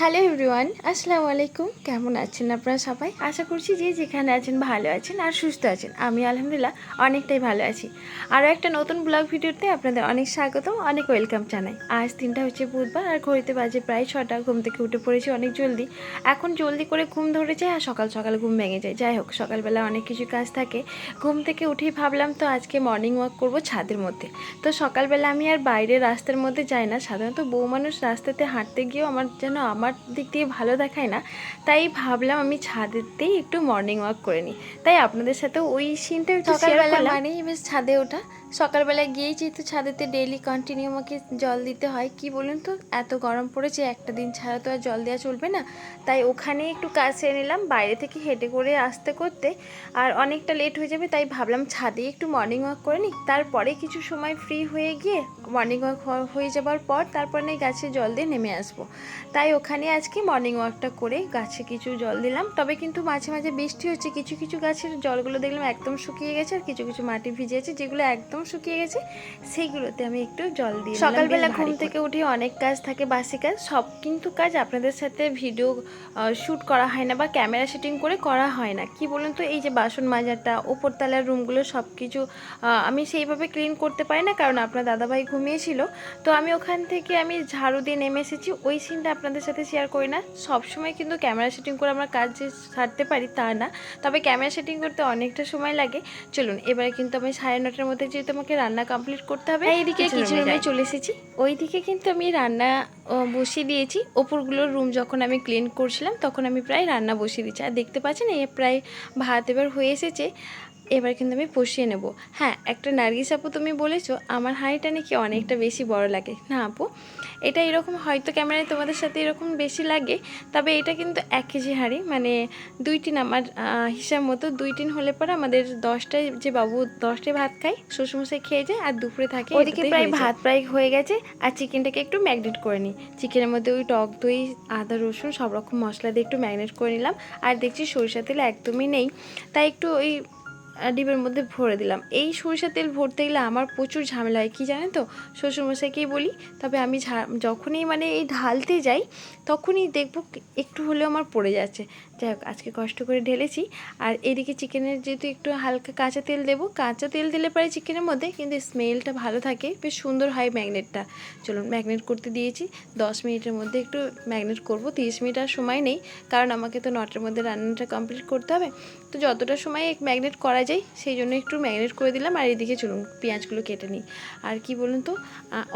Hello everyone, আসসালামু আলাইকুম। কেমন আছেন আপনারা সবাই? আশা করছি যে যেখানে আছেন ভালো আছেন আর সুস্থ আছেন। আমি আলহামদুলিল্লাহ অনেকটাই ভালো আছি। আরও একটা নতুন ব্লগ ভিডিওতে আপনাদের অনেক স্বাগতম, অনেক ওয়েলকাম জানাই। আজ দিনটা হচ্ছে বুধবার আর ঘড়িতে বাজে প্রায় ছটা, ঘুম থেকে উঠে পড়েছি অনেক জলদি। এখন জলদি করে ঘুম ধরেছে আর সকাল সকাল ঘুম ভেঙে যায়। যাই হোক, সকালবেলা অনেক কিছু কাজ থাকে। ঘুম থেকে উঠেই ভাবলাম তো আজকে মর্নিং ওয়াক করব ছাদের মধ্যে। তো সকালবেলা আমি আর বাইরে রাস্তার মধ্যে যাই না। সাধারণত বউ মানুষ রাস্তাতে হাঁটতে গিয়েও আমার যেন আমার দিক দিয়ে ভালো দেখায় না তাই ভাবলাম আমি ছাদেতেই একটু মর্নিং ওয়াক করে নিই। তাই আপনাদের সাথে ওই সিনটা সকালবেলা মানেই বেশ ছাদে ওঠা। সকালবেলা গিয়েই যেহেতু ছাদেতে ডেলি কন্টিনিউ আমাকে জল দিতে হয় কি বলুন তো? এত গরম পড়েছে একটা দিন ছাড়া তো আর জল দেওয়া চলবে না। তাই ওখানে একটু কাজ সেরে নিলাম বাইরে থেকে হেঁটে করে আসতে করতে। আর অনেকটা লেট হয়ে যাবে তাই ভাবলাম ছাদে একটু মর্নিং ওয়াক করে নিই। তারপরে কিছু সময় ফ্রি হয়ে গিয়ে মর্নিং ওয়াক হয়ে যাবার পর তারপর নেই গাছে জল দিয়ে নেমে আসব। তাই ওখানে আজকে মর্নিং ওয়াকটা করে গাছে কিছু জল দিলাম। তবে কিন্তু মাঝে মাঝে বৃষ্টি হচ্ছে কিছু কিছু গাছের জলগুলো দেখলাম একদম শুকিয়ে গেছে আর কিছু কিছু মাটি ভিজে আছে যেগুলো একদম শুকিয়ে গেছে সেইগুলোতে আমি একটু জল দিই সকালবেলা ঘুম থেকে উঠে অনেক কাজ থাকে বাসি কাজ সব কিন্তু কাজ আপনাদের সাথে ভিডিও শ্যুট করা হয় না বা ক্যামেরা সেটিং করে করা হয় না। কি বলুন তো এই যে বাসন মাজাটা ওপরতলার রুমগুলো সব কিছু আমি সেইভাবে ক্লিন করতে পারি না কারণ আপনার দাদাভাই ঘুমিয়েছিল। তো আমি ওখান থেকে আমি ঝাড়ু দিয়ে নেমে এসেছি। ওই সিনটা আপনাদের সাথে শেয়ার করি না। সবসময় কিন্তু ক্যামেরা সেটিং করে আমরা কাজ যে সারতে পারি তা না। তবে ক্যামেরা সেটিং করতে অনেকটা সময় লাগে। চলুন এবারে কিন্তু আমি সাড়ে নটার মধ্যে যেহেতু আমাকে রান্না কমপ্লিট করতে হবে এইদিকে কিচেন রুমে চলে এসেছি। ওইদিকে কিন্তু আমি রান্না বসিয়ে দিয়েছি। ওপরগুলোর রুম যখন আমি ক্লিন করছিলাম তখন আমি প্রায় রান্না বসিয়ে দিচ্ছি আর দেখতে পাচ্ছেন এই প্রায় ভাত এবার হয়ে এসেছে। এবার কিন্তু আমি বসিয়ে নেব। হ্যাঁ একটা নার্গিস আপু তুমি বলেছ আমার হাঁড়িটা নাকি অনেকটা বেশি বড় লাগে। না আপু এটা এরকম হয়তো ক্যামেরায় তোমাদের সাথে এরকম বেশি লাগে তবে এটা কিন্তু এক কেজি হাঁড়ি মানে দুই টিন আমার হিসাব মতো দুই টিন হলে পরে আমাদের দশটায় যে বাবু দশটায় ভাত খায় শ্বশুরমশাই খেয়ে যায় আর দুপুরে থাকে ওদিকে প্রায় ভাত প্রায় হয়ে গেছে আর চিকেনটাকে একটু ম্যাগনেট করে নিই। চিকেনের মধ্যে ওই টক দই আদা রসুন সব রকম মশলা দিয়ে একটু ম্যাগনেট করে নিলাম। আর দেখছি সরিষা তেল একদমই নেই তাই একটু ওই ডিবের মধ্যে ভরে দিলাম। এই সরিষা তেল ভরতে গেলে আমার প্রচুর ঝামেলা হয়, কী জানেন তো? শ্বশুরমশাইকেই বলি, তবে আমি যখনই মানে এই ঢালতে যাই তখনই দেখব একটু হলেও আমার পড়ে যাচ্ছে। যাই হোক, আজকে কষ্ট করে ঢেলেছি। আর এদিকে চিকেনের যেহেতু একটু হালকা কাঁচা তেল দেবো, কাঁচা তেল দিলে পারে চিকেনের মধ্যে কিন্তু স্মেলটা ভালো থাকে। বেশ সুন্দর হয় ম্যাগনেটটা। চলুন, ম্যাগনেট করতে দিয়েছি। দশ মিনিটের মধ্যে একটু ম্যাগনেট করব। তিরিশ মিনিট আর সময় নেই, কারণ আমাকে তো নটার মধ্যে রান্নাটা কমপ্লিট করতে হবে। তো যতটা সময় ম্যাগনেট করা যায়, সেই জন্য একটু ম্যাগনেট করে দিলাম। আর এদিকে চলুন, পেঁয়াজগুলো কেটে নিই। আর কি বলুন তো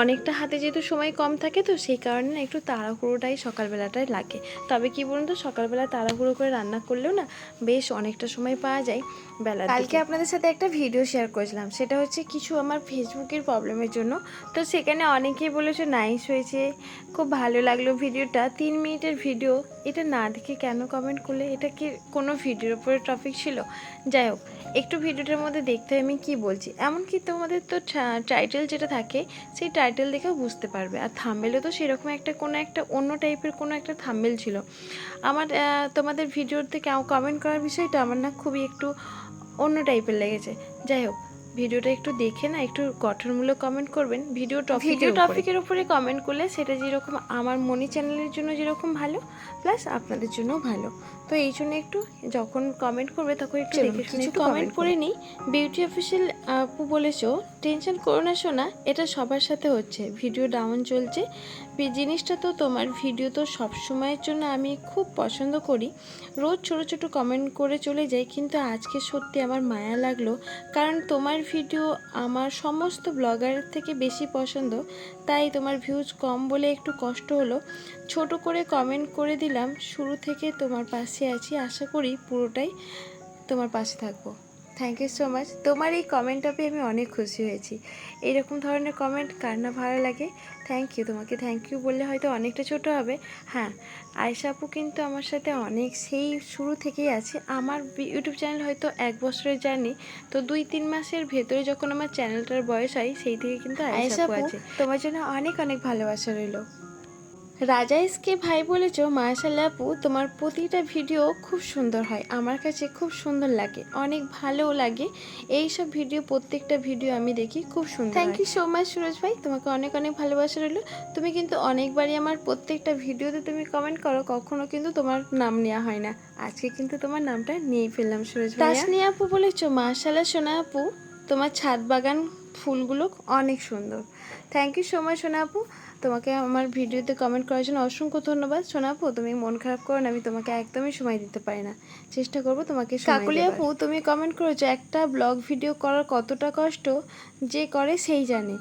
অনেকটা হাতে যেহেতু সময় কম থাকে, তো সেই কারণে একটু তাড়াহুড়োটাই সকালবেলাটাই লাগে। তবে কি বলুন তো সকালবেলা তাড়াহুড়ো করে রান্না করলেও না বেশ অনেকটা সময় পাওয়া যায় বেলা কালকে আপনাদের সাথে একটা ভিডিও শেয়ার করেছিলাম। সেটা হচ্ছে কিছু আমার ফেসবুকের প্রবলেমের জন্য। তো সেখানে অনেকেই বলেছে, নাইস হয়েছে, খুব ভালো লাগল ভিডিওটা। তিন মিনিটের ভিডিও এটা না দেখে কেন কমেন্ট করলে? এটা কি কোনো ভিডিওর উপরে টপিক ছিল? যাই হোক, একটু ভিডিওটার মধ্যে দেখতে আমি কি বলছি। এমনকি তোমাদের তো টাইটেল যেটা থাকে, সেই টাইটেল দেখেও বুঝতে পারবে। আর থাম্বেলও তো সেরকম একটা, কোনো একটা অন্য টাইপের কোনো একটা থাম্বেল ছিল। আমার তোমাদের ভিডিওতে কমেন্ট করার বিষয়টা আমার না খুবই একটু অন্য টাইপের লেগেছে। যাই হোক ভিডিওটা একটু দেখে না একটু গঠনমূলক কমেন্ট করবেন। ভিডিও টপিক ভিডিও টপিকের উপরে। কমেন্ট করলে সেটা যেরকম আমার মনি চ্যানেলের জন্য যেরকম ভালো প্লাস আপনাদের জন্যও ভালো। তো এই জন্য একটু যখন কমেন্ট করবে তখন একটু দেখে শুনে একটু কমেন্ট করে নিই। বিউটি অফিসিয়াল আপু বলেছ টেনশন করো না শোনা এটা সবার সাথে হচ্ছে। ভিডিও ডাউন চলছে বি- জিনিসটা তো তোমার ভিডিও তো সব সময়ের জন্য আমি খুব পছন্দ করি। রোজ ছোট ছোট কমেন্ট করে চলে যাই, কিন্তু আজকে সত্যি আমার মায়া লাগল। কারণ তোমার ভিডিও আমার সমস্ত ব্লগারের থেকে বেশি পছন্দ, তাই তোমার ভিউজ কম বলে একটু কষ্ট হলো। ছোট করে কমেন্ট করে দিলাম, শুরু থেকে তোমার পাশে আছি। আশা করি পুরোটাই তোমার পাশে থাকব। থ্যাংক ইউ সো মাচ তোমার এই কমেন্টটা পেয়ে আমি অনেক খুশি হয়েছি। এরকম ধরনের কমেন্ট কার না ভালো লাগে থ্যাংক ইউ তোমাকে থ্যাংক ইউ বললে হয়তো অনেকটা ছোট হবে। হ্যাঁ আয়সা আপু কিন্তু আমার সাথে অনেক সেই শুরু থেকেই আছে। আমার ইউটিউব চ্যানেল হয়তো এক বছরের জার্নি তো দুই তিন মাসের ভেতরে যখন আমার চ্যানেলটার বয়স হয় সেই থেকে কিন্তু আয়সা আপু আছে। তোমার জন্য অনেক অনেক ভালোবাসা রইল। রাজা এসকে ভাই বলেছ মার্শাল্লাহ আপু তোমার প্রতিটা ভিডিও খুব সুন্দর হয়। আমার কাছে খুব সুন্দর লাগে। অনেক ভালোও লাগে। এই সব ভিডিও প্রত্যেকটা ভিডিও আমি দেখি খুব সুন্দর thank you so much Suraj ভাই। তোমাকে অনেক অনেক ভালোবাসা রইল। তুমি কিন্তু অনেকবারই আমার প্রত্যেকটা ভিডিওতে তুমি কমেন্ট করো কখনো কিন্তু তোমার নাম নেওয়া হয় না। আজকে কিন্তু তোমার নামটা নিয়েই ফেললাম সুরজ ভাই তাসনিয়া আপু বলেছ মার্শাল্লাহ সোনা আপু তোমার ছাদ বাগান ফুলগুলো অনেক সুন্দর। থ্যাংক ইউ সো মাচ সোনা আপু। তোমাকে আমার ভিডিওতে কমেন্ট করার জন্য অসংখ্য ধন্যবাদ। শোনাপো তুমি মন খারাপ করো না আমি তোমাকে একদমই সময় দিতে পারি না। চেষ্টা করব তোমাকে কাকুলি আপু তুমি কমেন্ট করেছ একটা ব্লগ ভিডিও করার কতটা কষ্ট যে করে সেই জানে।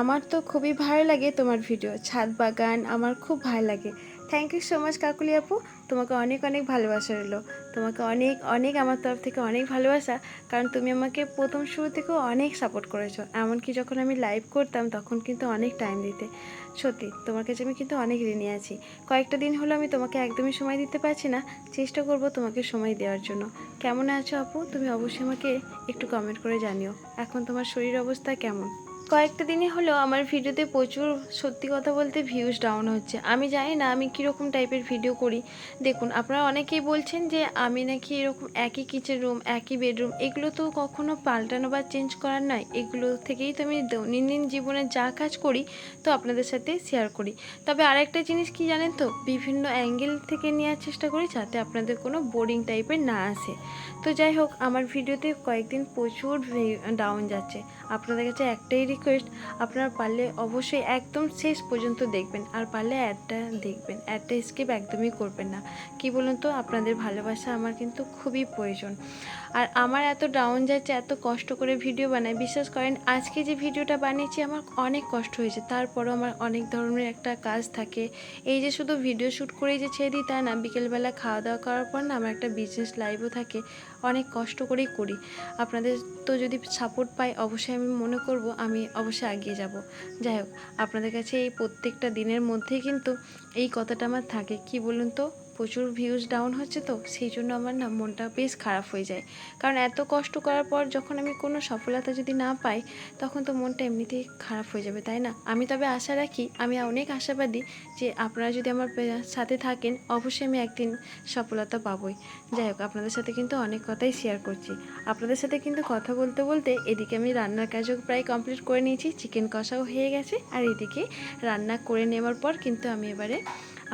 আমার তো খুবই ভালো লাগে তোমার ভিডিও ছাদ বাগান আমার খুব ভালো লাগে। Thank you so much Kakuli আপু। তোমাকে অনেক অনেক ভালোবাসা রইল। তোমাকে অনেক অনেক আমার তরফ থেকে অনেক ভালোবাসা। কারণ তুমি আমাকে প্রথম শুরু থেকেও অনেক সাপোর্ট করেছ। এমনকি যখন আমি লাইভ করতাম, তখন কিন্তু অনেক টাইম দিতে। সত্যি, তোমার কাছে আমি কিন্তু অনেক ঋণী আছি। কয়েকটা দিন হলো আমি তোমাকে একদমই সময় দিতে পারছি না। চেষ্টা করব তোমাকে সময় দেওয়ার জন্য। কেমন আছো আপু? তুমি অবশ্যই আমাকে একটু কমেন্ট করে জানিও। এখন তোমার শরীর অবস্থা কেমন? কয়েকটা দিনই হলো আমার ভিডিওতে প্রচুর সত্যি কথা বলতে ভিউজ ডাউন হচ্ছে। আমি জানি না আমি কীরকম টাইপের ভিডিও করি। দেখুন, আপনারা অনেকেই বলছেন যে আমি নাকি এরকম একই কিচেন রুম একই বেডরুম এগুলো তো কখনো পাল্টানো বা চেঞ্জ করার নয়। এগুলো থেকেই তো আমি দৈনন্দিন জীবনে যা কাজ করি, তো আপনাদের সাথে শেয়ার করি। তবে আরেকটা জিনিস কি জানেন তো? বিভিন্ন অ্যাঙ্গেল থেকে নেওয়ার চেষ্টা করি যাতে আপনাদের কোনো বোরিং টাইপের না আসে। তো যাই হোক, আমার ভিডিওতে কয়েকদিন প্রচুর ডাউন যাচ্ছে। আপনাদের কাছে একটাই রিকোয়েস্ট আপনারা পারলে অবশ্যই একদম শেষ পর্যন্ত দেখবেন, আর পারলে অ্যাডটা দেখবেন। অ্যাডটা স্কিপ একদমই করবেন না। কি বলুন তো? আপনাদের ভালোবাসা আমার কিন্তু খুবই প্রয়োজন। আর আমার এত ডাউন যাচ্ছে, এত কষ্ট করে ভিডিও বানাই বিশ্বাস করেন, আজকে যে ভিডিওটা বানিয়েছি, আমার অনেক কষ্ট হয়েছে। তারপরও আমার অনেক ধরনের একটা কাজ থাকে। এই যে শুধু ভিডিও শ্যুট করেই যে ছেড়ে দিই তা না, বিকেলবেলা খাওয়া দাওয়া করার পর না, আমার একটা বিজনেস লাইভও থাকে। অনেক কষ্ট করেই করি। আপনাদের তো যদি সাপোর্ট পাই, অবশ্যই আমি মনে করব আমি অবশ্যই এগিয়ে যাব। যাই হোক, আপনাদের কাছে এই প্রত্যেকটা দিনের মধ্যেই কিন্তু এই কথাটা আমার থাকে। কি বলুন তো? প্রচুর ভিউজ ডাউন হচ্ছে তো, সেই জন্য আমার না মনটা বেশ খারাপ হয়ে যায়। কারণ এত কষ্ট করার পর যখন আমি কোনো সফলতা যদি না পাই, তখন তো মনটা এমনিতেই খারাপ হয়ে যাবে, তাই না? আমি তবে আশা রাখি, আমি অনেক আশাবাদী যে আপনারা যদি আমার সাথে থাকেন, অবশ্যই আমি একদিন সফলতা পাবই। যাই হোক, আপনাদের সাথে কিন্তু অনেক কথাই শেয়ার করছি। আপনাদের সাথে কিন্তু কথা বলতে বলতে এদিকে আমি রান্নার কাজও প্রায় কমপ্লিট করে নিয়েছি চিকেন কষাও হয়ে গেছে, আর এদিকে রান্না করে নেওয়ার পর কিন্তু আমি এবারে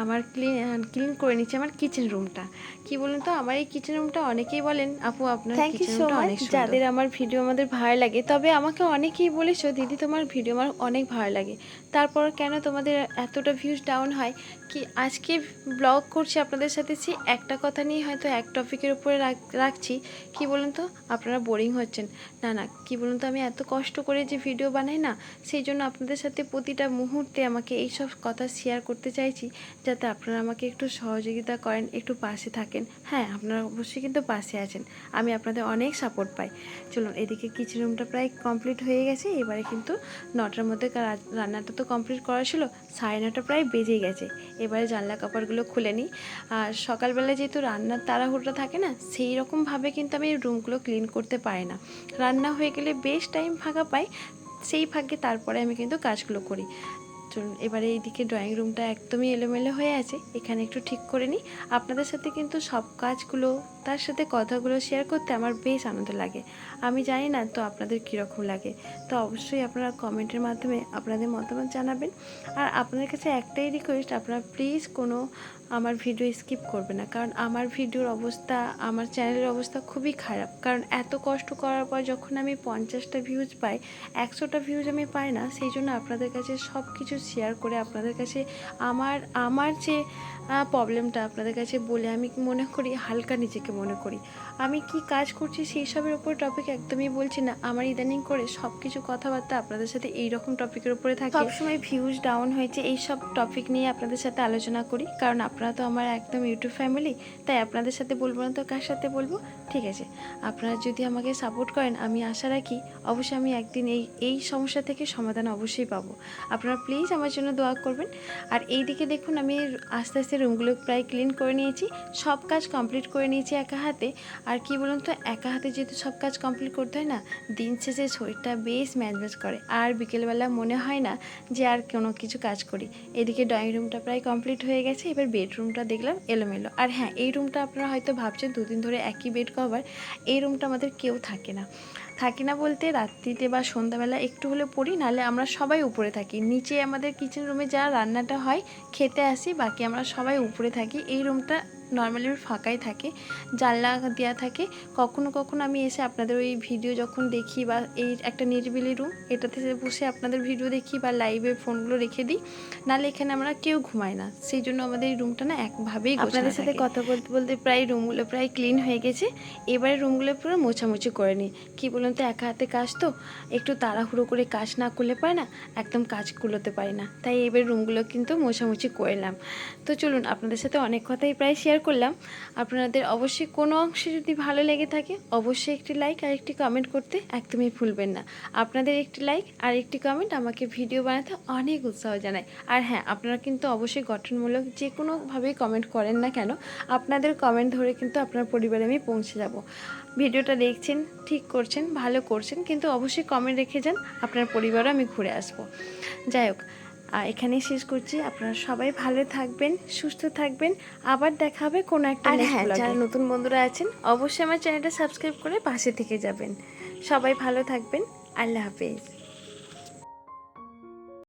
আমার ক্লিন ক্লিন করে নিচ্ছি আমার কিচেন রুমটা কি বলুন তো আমার এই কিচেন রুমটা অনেকেই বলেন আপু আপনার থ্যাংক ইউ কিচেন রুমটা অনেক যাদের আমার ভিডিও আমাদের ভালো লাগে। তবে আমাকে অনেকেই বলেছ দিদি তোমার ভিডিও আমার অনেক ভালো লাগে। তারপর কেন তোমাদের এতটা ভিউজ ডাউন হয়? কি আজকে ব্লগ করছি আপনাদের সাথে, সে একটা কথা নিয়ে হয়তো এক টপিকের উপরে রাখ- রাখছি। কি বলুন তো? আপনারা বোরিং হচ্ছেন। না না, কি বলুন তো? আমি এত কষ্ট করে যে ভিডিও বানাই না, সেই জন্য আপনাদের সাথে প্রতিটা মুহূর্তে আমাকে এইসব কথা শেয়ার করতে চাইছি, যাতে আপনারা আমাকে একটু সহযোগিতা করেন, একটু পাশে থাকেন। হ্যাঁ আপনারা অবশ্যই কিন্তু পাশে আছেন। আমি আপনাদের অনেক সাপোর্ট পাই। চলুন, এদিকে কিচেন রুমটা প্রায় কমপ্লিট হয়ে গেছে। এবারে কিন্তু নটার মধ্যে রান্নাটা তো কমপ্লিট করা ছিল, সাড়ে নটা প্রায় বেজেই গেছে। এবারে জানলা কাপড়গুলো খুলে নিই। আর সকালবেলায় যেহেতু রান্নার তাড়াহুড়োটা থাকে না, সেই রকমভাবে কিন্তু আমি রুমগুলো ক্লিন করতে পারি না। রান্না হয়ে গেলে বেশ টাইম ফাঁকা পাই, সেই ফাঁকে তারপরে আমি কিন্তু কাজগুলো করি। চলুন, এবারে এইদিকে ড্রয়িং রুমটা একদমই এলোমেলো হয়ে আছে, এখানে একটু ঠিক করে নিই। আপনাদের সাথে কিন্তু সব কাজগুলো তার সাথে কথাগুলো শেয়ার করতে আমার বেশ আনন্দ লাগে। আমি জানি না তো আপনাদের কীরকম লাগে। তো অবশ্যই আপনারা কমেন্টের মাধ্যমে আপনাদের মতামত জানাবেন। আর আপনাদের কাছে একটাই রিকোয়েস্ট আপনারা প্লিজ কোনো আমার ভিডিও স্কিপ করবে না। কারণ আমার ভিডিওর অবস্থা, আমার চ্যানেলের অবস্থা খুবই খারাপ। কারণ এত কষ্ট করার পর যখন আমি পঞ্চাশটা ভিউজ পাই, একশোটা ভিউজ আমি পাই না, সেই জন্য আপনাদের কাছে সব কিছু শেয়ার করে আপনাদের কাছে আমার আমার যে প্রবলেমটা আপনাদের কাছে বলে আমি মনে করি, হালকা নিজেকে মনে করি। আমি কি কাজ করছি সেই সবের উপর টপিক একদমই বলছি না। আমার ইদানিং করে সব কিছু কথাবার্তা আপনাদের সাথে এই রকম টপিকের উপরে থাকে। সবসময় ভিউজ ডাউন হয়েছে এই সব টপিক নিয়ে আপনাদের সাথে আলোচনা করি। কারণ আপনারা তো আমার একদম ইউটিউব ফ্যামিলি তাই আপনাদের সাথে বলব না তো কার সাথে বলব? ঠিক আছে। আপনারা যদি আমাকে সাপোর্ট করেন, আমি আশা রাখি অবশ্যই আমি একদিন এই এই সমস্যা থেকে সমাধান অবশ্যই পাবো। আপনারা প্লিজ আমার জন্য দোয়া করবেন। আর এই দিকে দেখুন, আমি আস্তে আস্তে রুমগুলো প্রায় ক্লিন করে নিয়েছি, সব কাজ কমপ্লিট করে নিয়েছি একা হাতে। আর কি বলুন তো, একা হাতে যেহেতু সব কাজ কমপ্লিট করতে হয় না, দিন শেষে শরীরটা বেশ ম্যাচ করে। আর বিকেলবেলা মনে হয় না যে আর কোনো কিছু কাজ করি। এদিকে ড্রয়িং রুমটা প্রায় কমপ্লিট হয়ে গেছে, এবার বেডরুমটা দেখলাম এলোমেলো। আর হ্যাঁ এই রুমটা আপনারা হয়তো ভাবছেন, দুদিন ধরে একই বেড কভার এই রুমটা আমাদের কেউ থাকে না। থাকি না বলতে রাত্রিতে বা সন্ধ্যাবেলা একটু হলে পড়ি, নাহলে আমরা সবাই উপরে থাকি। নিচে আমাদের কিচেন রুমে যা রান্নাটা হয়, খেতে আসি, বাকি আমরা সবাই উপরে থাকি। এই রুমটা নর্মালি ফাঁকাই থাকে জানলা দেওয়া থাকে। কখনো কখনো আমি এসে আপনাদের ওই ভিডিও যখন দেখি বা এই একটা নিরিবিলি রুম এটাতে বসে আপনাদের ভিডিও দেখি বা লাইভে ফোনগুলো রেখে দিই নাহলে এখানে আমরা কেউ ঘুমাই না। সেই জন্য আমাদের এই রুমটা না একভাবেই আপনাদের সাথে কথা বলতে বলতে প্রায় রুমগুলো প্রায় ক্লিন হয়ে গেছে। এবারে রুমগুলো পুরো মোছামুছি করে নিই। কী বলুন তো একা হাতে কাজ তো? একটু তাড়াহুড়ো করে কাজ না করলে পারে না একদম কাজ কুলোতে পারি না। তাই এবার রুমগুলো কিন্তু মোছামুছি করলাম তো চলুন আপনাদের সাথে অনেক কথাই প্রায় শেয়ার করলাম। আপনাদের অবশ্যই কোনো অংশে যদি ভালো লেগে থাকে, অবশ্যই একটি লাইক আর একটি কমেন্ট করতে একদমই ভুলবেন না। আপনাদের একটি লাইক আর একটি কমেন্ট আমাকে ভিডিও বানাতে অনেক উৎসাহ জানায়। আর হ্যাঁ আপনারা কিন্তু অবশ্যই গঠনমূলক যে কোনোভাবেই কমেন্ট করেন না কেন, আপনাদের কমেন্ট ধরে কিন্তু আপনার পরিবারে আমি পৌঁছে যাব। ভিডিওটা দেখছেন, ঠিক করছেন, ভালো করছেন, কিন্তু অবশ্যই কমেন্ট রেখে যান, আপনার পরিবারও আমি ঘুরে আসব। যাই হোক এখানেই শেষ করছি। আপনারা সবাই ভালো থাকবেন সুস্থ থাকবেন। আবার দেখা হবে কোনো একটা আর হ্যাঁ, যারা নতুন বন্ধুরা আছেন অবশ্যই আমার চ্যানেলটা সাবস্ক্রাইব করে পাশে থেকে যাবেন। সবাই ভালো থাকবেন। আল্লাহ হাফেজ।